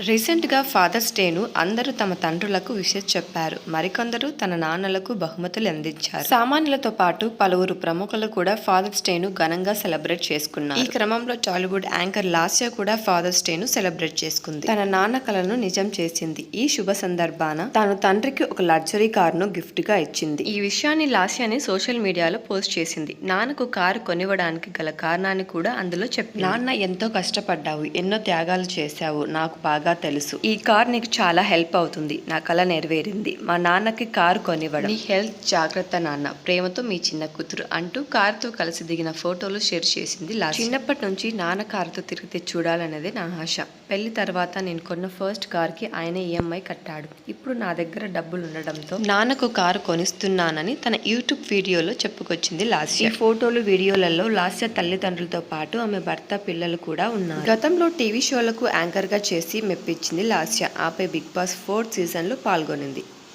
రీసెంట్గా ఫాదర్స్ డేను అందరూ తమ తండ్రులకు విషెస్ చెప్పారు. మరికొందరు తన నాన్నలకు బహుమతులు అందించారు. సామాన్యులతో పాటు పలువురు ప్రముఖులు కూడా ఫాదర్స్ డేను ఘనంగా సెలబ్రేట్ చేసుకున్నారు. ఈ క్రమంలో టాలీవుడ్ యాంకర్ లాస్య కూడా ఫాదర్స్ డేను సెలబ్రేట్ చేసుకుంది. తన నాన్న కలను నిజం చేసింది. ఈ శుభ సందర్భాన తాను తండ్రికి ఒక లగ్జరీ కారును గిఫ్ట్గా ఇచ్చింది. ఈ విషయాన్ని లాస్యాని సోషల్ మీడియాలో పోస్ట్ చేసింది. నాన్నకు కారు కొనివ్వడానికి గల కారణాన్ని కూడా అందులో చెప్పి నాన్న ఎంతో కష్టపడ్డావు. ఎన్నో త్యాగాలు చేశావు. నాకు బాగా తెలుసు. ఈ కార్ నీకు చాలా హెల్ప్ అవుతుంది. నా కల నెరవేరింది. మా నాన్నకి కారు కొనివ్వడం. నీ హెల్త్ జాగ్రత్త నాన్న. ప్రేమతో మీ చిన్న కూతురు అంటూ కారుతో కలిసి దిగిన ఫోటోలు షేర్ చేసింది లాస్ట్ చిన్నప్పటి నుంచి నాన్న కారుతో తిరిగితే చూడాలనేది నా ఆశ. పెళ్ళి తర్వాత నేను కొన్న ఫస్ట్ కార్కి ఆయన ఈఎంఐ కట్టాడు. ఇప్పుడు నా దగ్గర డబ్బులు ఉండడంతో నాన్నకు కారు కొనిస్తున్నానని తన యూట్యూబ్ వీడియోలో చెప్పుకొచ్చింది లాస్య. ఈ ఫోటోలు వీడియోలలో లాస్య తల్లిదండ్రులతో పాటు ఆమె భర్త పిల్లలు కూడా ఉన్నారు. గతంలో టీవీ షోలకు యాంకర్గా చేసి మెప్పించింది లాస్య. ఆపై బిగ్ బాస్ ఫోర్త్ సీజన్లో పాల్గొనింది.